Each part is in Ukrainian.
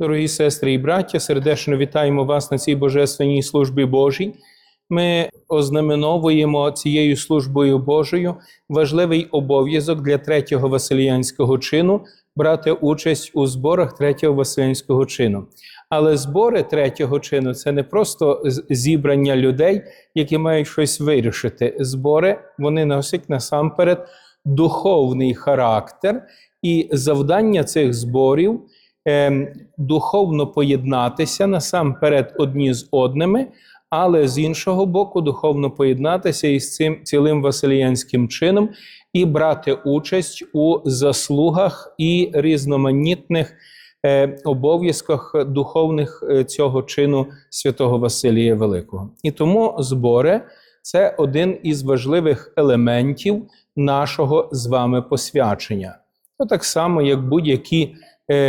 Дорогі сестри і браття, сердечно вітаємо вас на цій божественній службі Божій. Ми ознаменовуємо цією службою Божою важливий обов'язок для третього Василіянського чину брати участь у зборах третього Василіянського чину. Але збори третього чину це не просто зібрання людей, які мають щось вирішити. Збори вони носять насамперед духовний характер, і завдання цих зборів духовно поєднатися насамперед одні з одними, але з іншого боку, духовно поєднатися із цим цілим Василіянським чином і брати участь у заслугах і різноманітних е, обов'язках духовних е, цього чину святого Василія Великого. І тому збори це один із важливих елементів нашого з вами посвячення. Ну, так само, як будь-які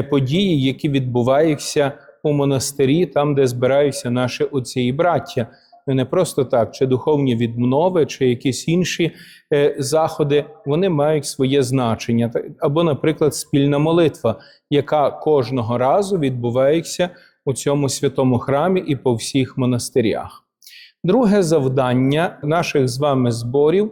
події, які відбуваються у монастирі, там, де збираються наші отці і браття. Не просто так, чи духовні відмови, чи якісь інші е, заходи, вони мають своє значення. Або, наприклад, спільна молитва, яка кожного разу відбувається у цьому святому храмі і по всіх монастирях. Друге завдання наших з вами зборів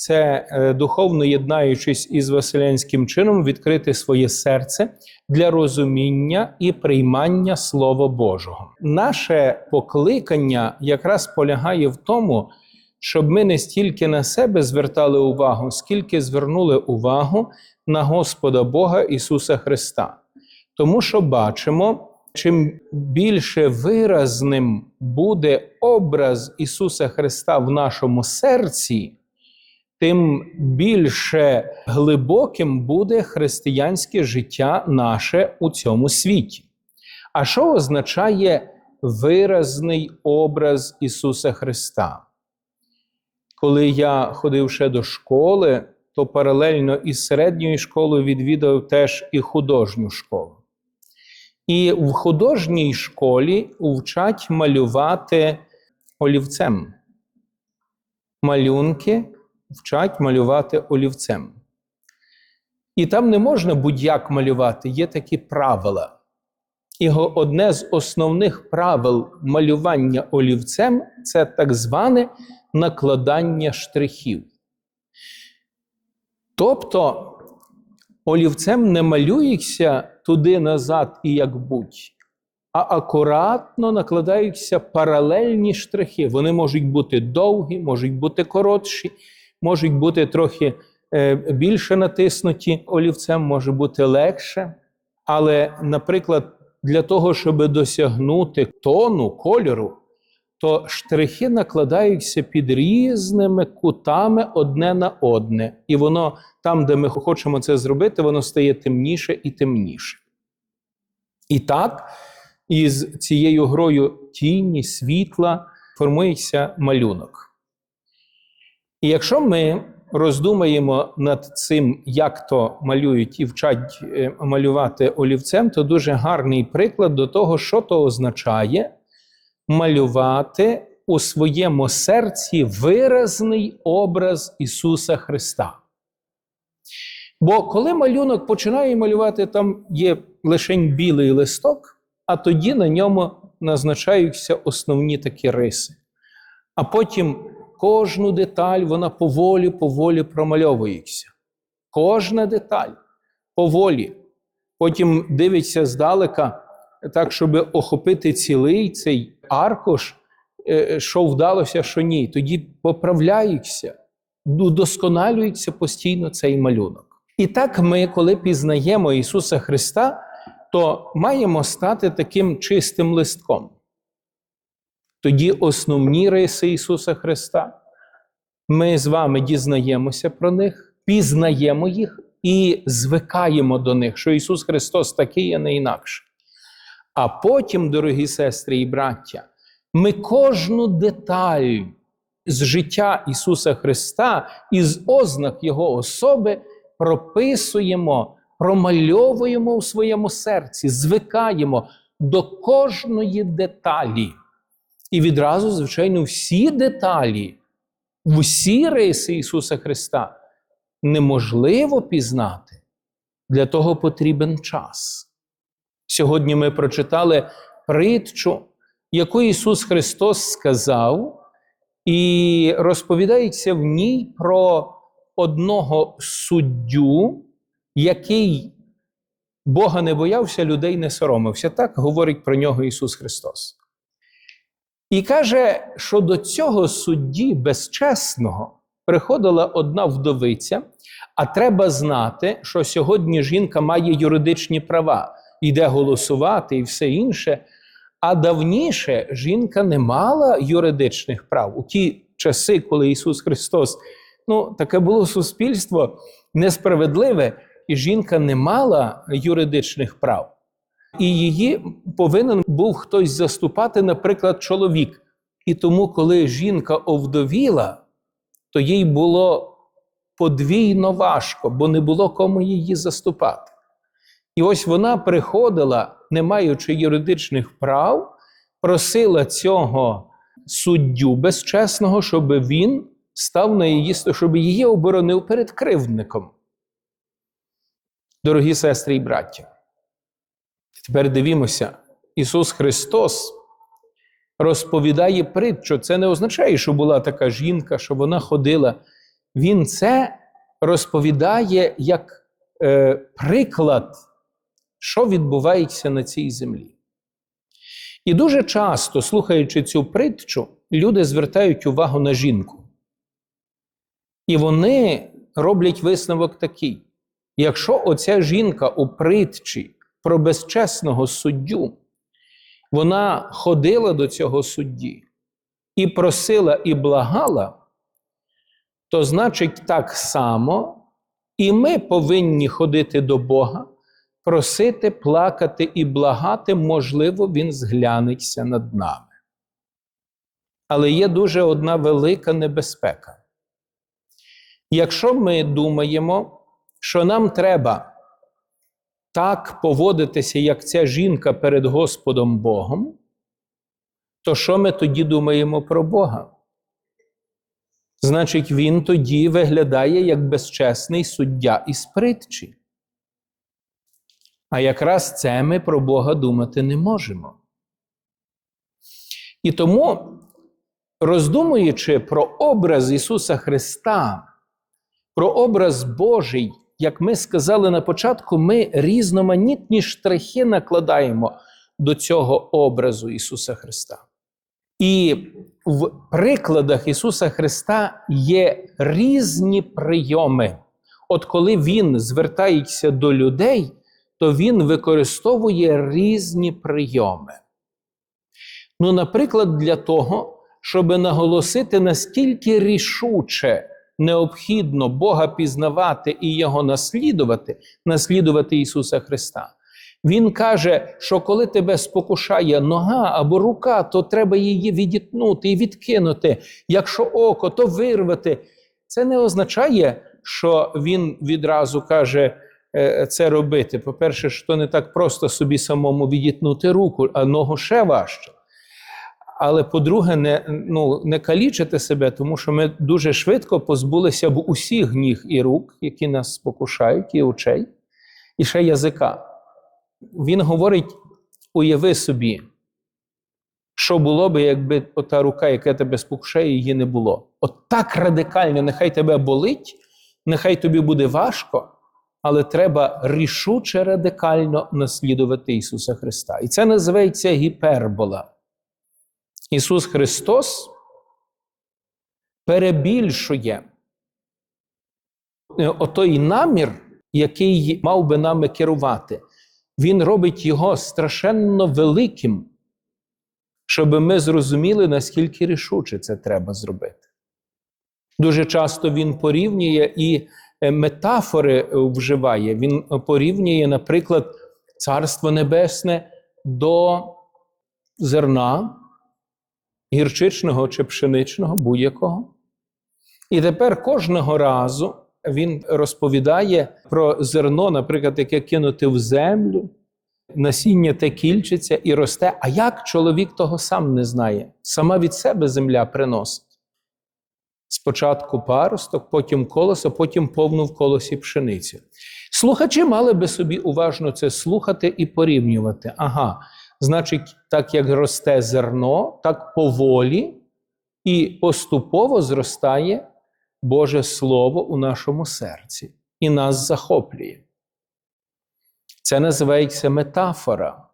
це е, духовно єднаючись із Василянським чином, відкрити своє серце для розуміння і приймання Слова Божого. Наше покликання якраз полягає в тому, щоб ми не стільки на себе звертали увагу, скільки звернули увагу на Господа Бога Ісуса Христа. Тому що бачимо, чим більше виразним буде образ Ісуса Христа в нашому серці, тим більше глибоким буде християнське життя наше у цьому світі. А що означає виразний образ Ісуса Христа? Коли я ходив ще до школи, то паралельно із середньою школою відвідав теж і художню школу. І в художній школі вчать малювати олівцем. Малюнки вчать малювати олівцем. І там не можна будь-як малювати, є такі правила. І одне з основних правил малювання олівцем це так зване накладання штрихів. Тобто олівцем не малюється туди назад і як будь, а акуратно накладаються паралельні штрихи. Вони можуть бути довгі, можуть бути коротші, можуть бути трохи е, більше натиснуті олівцем, може бути легше. Але, наприклад, для того, щоб досягнути тону кольору, то штрихи накладаються під різними кутами одне на одне. І воно там, де ми хочемо це зробити, воно стає темніше і темніше. І так, із цією грою тіні, світла формується малюнок. І якщо ми роздумаємо над цим, як то малюють і вчать е, малювати олівцем, то дуже гарний приклад до того, що то означає малювати у своєму серці виразний образ Ісуса Христа. Бо коли малюнок починає малювати, там є лише білий листок, а тоді на ньому назначаються основні такі риси. А потім кожну деталь вона поволі, поволі промальовується. Кожна деталь поволі. Потім дивиться здалека, так, щоб охопити цілий цей аркуш, е, що вдалося, що ні. Тоді поправляються, удосконалюється постійно цей малюнок. І так ми, коли пізнаємо Ісуса Христа, то маємо стати таким чистим листком. Тоді основні риси Ісуса Христа. Ми з вами дізнаємося про них, пізнаємо їх і звикаємо до них, що Ісус Христос такий, а не інакше. А потім, дорогі сестри і браття, ми кожну деталь з життя Ісуса Христа із ознак Його особи прописуємо, промальовуємо у своєму серці, звикаємо до кожної деталі. І відразу, звичайно, всі деталі, всі риси Ісуса Христа неможливо пізнати. Для того потрібен час. Сьогодні ми прочитали притчу, яку Ісус Христос сказав, і розповідається в ній про одного суддю, який Бога не боявся, людей не соромився. Так говорить про нього Ісус Христос. І каже, що до цього судді безчесного приходила одна вдовиця, а треба знати, що сьогодні жінка має юридичні права, йде голосувати і все інше. А давніше жінка не мала юридичних прав. У ті часи, коли Ісус Христос, ну, таке було суспільство несправедливе, і жінка не мала юридичних прав. І її повинен був хтось заступати, наприклад, чоловік. І тому, коли жінка овдовіла, то їй було подвійно важко, бо не було кому її заступати. І ось вона приходила, не маючи юридичних прав, просила цього суддю безчесного, щоб він став на її, щоб її оборонив перед кривдником. Дорогі сестри і браття, тепер дивімося, Ісус Христос розповідає притчу. Це не означає, що була така жінка, що вона ходила. Він це розповідає як е, приклад, що відбувається на цій землі. І дуже часто, слухаючи цю притчу, люди звертають увагу на жінку. І вони роблять висновок такий: якщо оця жінка у притчі про безчесного суддю, вона ходила до цього судді і просила і благала, то значить так само і ми повинні ходити до Бога, просити, плакати і благати, можливо, Він зглянеться над нами. Але є дуже одна велика небезпека. Якщо ми думаємо, що нам треба так поводитися, як ця жінка перед Господом Богом, то що ми тоді думаємо про Бога? Значить, він тоді виглядає як безчесний суддя із притчі. А якраз це ми про Бога думати не можемо. І тому, роздумуючи про образ Ісуса Христа, про образ Божий, як ми сказали на початку, ми різноманітні штрихи накладаємо до цього образу Ісуса Христа. І в прикладах Ісуса Христа є різні прийоми. От коли Він звертається до людей, то Він використовує різні прийоми. Ну, наприклад, для того, щоб наголосити, наскільки рішуче необхідно Бога пізнавати і Його наслідувати, наслідувати Ісуса Христа. Він каже, що коли тебе спокушає нога або рука, то треба її відітнути і відкинути. Якщо око, то вирвати. Це не означає, що він відразу каже е, це робити. По-перше, що не так просто собі самому відітнути руку, а ногу ще важче. Але по-друге, не ну, не калічити себе, тому що ми дуже швидко позбулися б усіх ніг і рук, які нас спокушають, і очей, і ще язика. Він говорить: уяви собі, що було би, якби ота рука, яка тебе спокушає, її не було. От так радикально, нехай тебе болить, нехай тобі буде важко, але треба рішуче радикально наслідувати Ісуса Христа. І це називається гіпербола. Ісус Христос перебільшує отой намір, який мав би нами керувати. Він робить його страшенно великим, щоб ми зрозуміли, наскільки рішуче це треба зробити. Дуже часто він порівнює і метафори вживає. Він порівнює, наприклад, Царство Небесне до зерна, гірчичного чи пшеничного, будь-якого. І тепер кожного разу він розповідає про зерно, наприклад, яке кинути в землю, насіння те кільчиться і росте. А як чоловік того сам не знає? Сама від себе земля приносить. Спочатку паросток, потім колесо, потім повну в колосі пшеницю. Слухачі мали би собі уважно це слухати і порівнювати. Ага, значить, так як росте зерно, так поволі і поступово зростає Боже Слово у нашому серці і нас захоплює. Це називається метафора.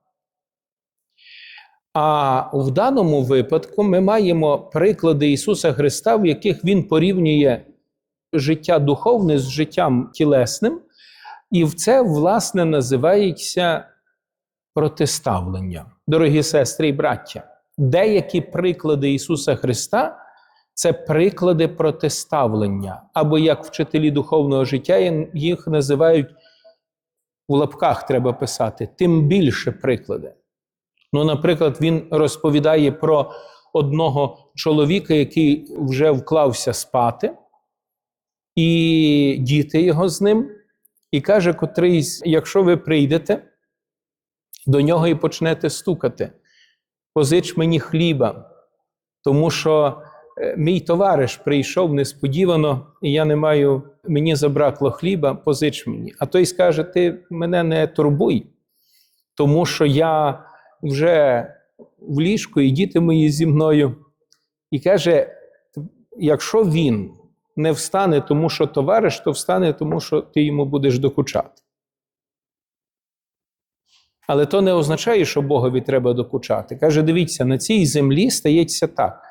А в даному випадку ми маємо приклади Ісуса Христа, в яких Він порівнює життя духовне з життям тілесним, і це, власне, називається протиставлення. Дорогі сестри і браття, деякі приклади Ісуса Христа це приклади протиставлення, або як вчителі духовного життя їх називають в лапках треба писати, тим більше приклади. Ну, наприклад, він розповідає про одного чоловіка, який вже вклався спати, і діти його з ним, і каже, котрийсь, якщо ви прийдете до нього і почнете стукати, позич мені хліба, тому що е, мій товариш прийшов несподівано, і я не маю, мені забракло хліба, позич мені. А той скаже: Ти мене не турбуй, тому що я вже в ліжку, і діти мої зі мною. І каже: якщо він не встане, тому що товариш, то встане, тому що ти йому будеш докучати. Але то не означає, що Богові треба докучати. Каже: дивіться, на цій землі стається так,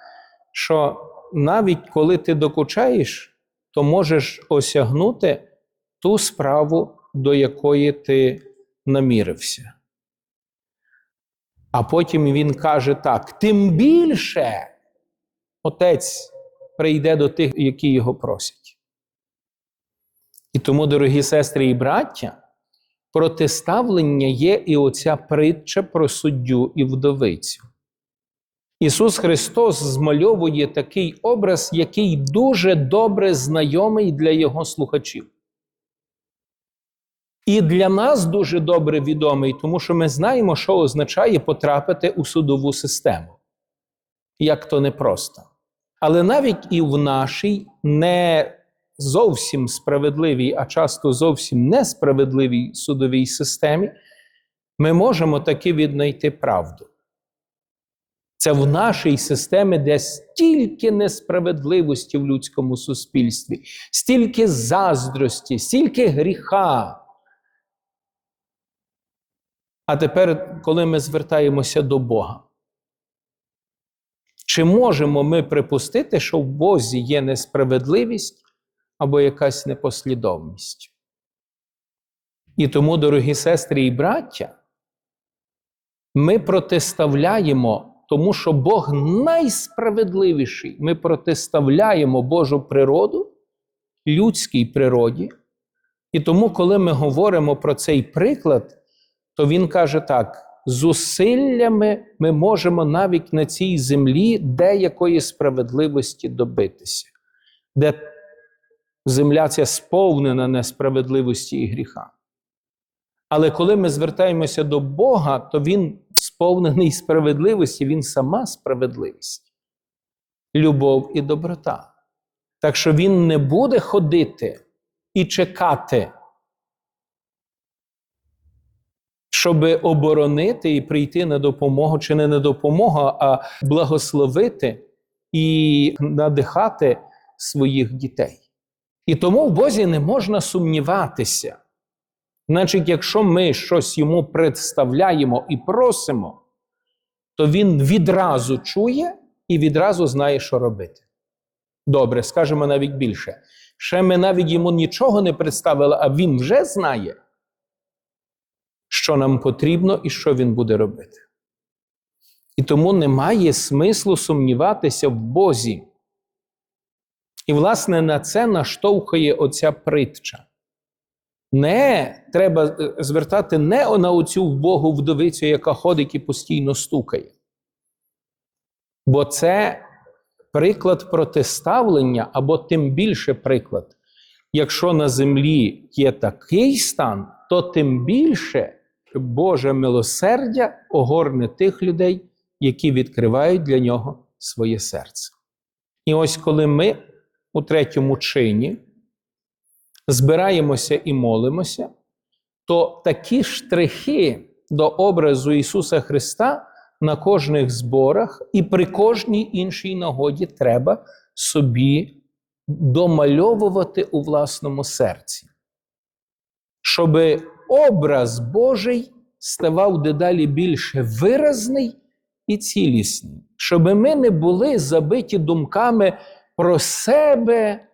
що навіть коли ти докучаєш, то можеш осягнути ту справу, до якої ти намірився. А потім він каже так: тим більше отець прийде до тих, які його просять. І тому, дорогі сестри і браття, протиставлення є і оця притча про суддю і вдовицю. Ісус Христос змальовує такий образ, який дуже добре знайомий для Його слухачів. І для нас дуже добре відомий, тому що ми знаємо, що означає потрапити у судову систему. Як то непросто. Але навіть і в нашій не зовсім справедливій, а часто зовсім несправедливій судовій системі, ми можемо таки віднайти правду. Це в нашій системі, де стільки несправедливості в людському суспільстві, стільки заздрості, стільки гріха. А тепер, коли ми звертаємося до Бога, чи можемо ми припустити, що в Бозі є несправедливість або якась непослідовність? І тому, дорогі сестри і браття, ми протиставляємо тому, що Бог найсправедливіший. Ми протиставляємо Божу природу людській природі. І тому, коли ми говоримо про цей приклад, то він каже так: зусиллями ми можемо навіть на цій землі деякої справедливості добитися, де земля ця сповнена несправедливості і гріха. Але коли ми звертаємося до Бога, то Він сповнений справедливості, Він сама справедливість, любов і доброта. Так що Він не буде ходити і чекати щоб оборонити і прийти на допомогу, чи не на допомогу, а благословити і надихати своїх дітей. І тому в Бозі не можна сумніватися. Значить, якщо ми щось йому представляємо і просимо, то він відразу чує і відразу знає, що робити. Добре, скажемо навіть більше. Ще ми навіть йому нічого не представили, а він вже знає, що нам потрібно і що він буде робити. І тому немає смислу сумніватися в Бозі. І, власне, на це наштовхує оця притча. Не треба е, звертати не на оцю Богу вдовицю, яка ходить і постійно стукає. Бо це приклад протиставлення, або тим більше приклад. Якщо на землі є такий стан, то тим більше Боже милосердя огорне тих людей, які відкривають для нього своє серце. І ось коли ми у третьому чині, збираємося і молимося, то такі штрихи до образу Ісуса Христа на кожних зборах і при кожній іншій нагоді треба собі домальовувати у власному серці, щоб образ Божий ставав дедалі більше виразний і цілісний, щоб ми не були забиті думками про себе,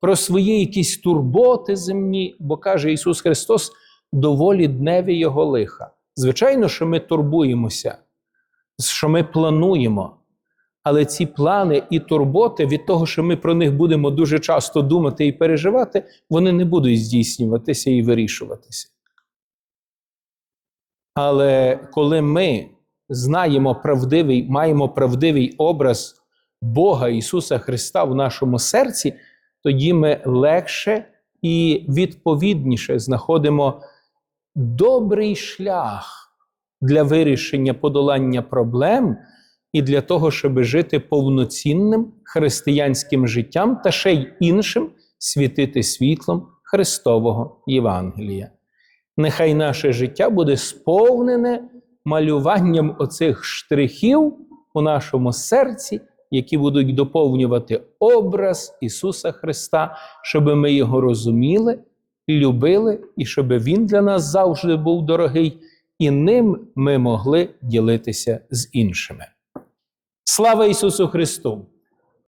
про свої якісь турботи земні, бо каже Ісус Христос, доволі дневі Його лиха. Звичайно, що ми турбуємося, що ми плануємо. Але ці плани і турботи від того, що ми про них будемо дуже часто думати і переживати, вони не будуть здійснюватися і вирішуватися. Але коли ми знаємо правдивий, маємо правдивий образ Бога Ісуса Христа в нашому серці, тоді ми легше і відповідніше знаходимо добрий шлях для вирішення подолання проблем і для того, щоб жити повноцінним християнським життям та ще й іншим світити світлом Христового Євангелія. Нехай наше життя буде сповнене малюванням оцих штрихів у нашому серці, які будуть доповнювати образ Ісуса Христа, щоб ми його розуміли, любили, і щоб Він для нас завжди був дорогий, і ним ми могли ділитися з іншими. Слава Ісусу Христу!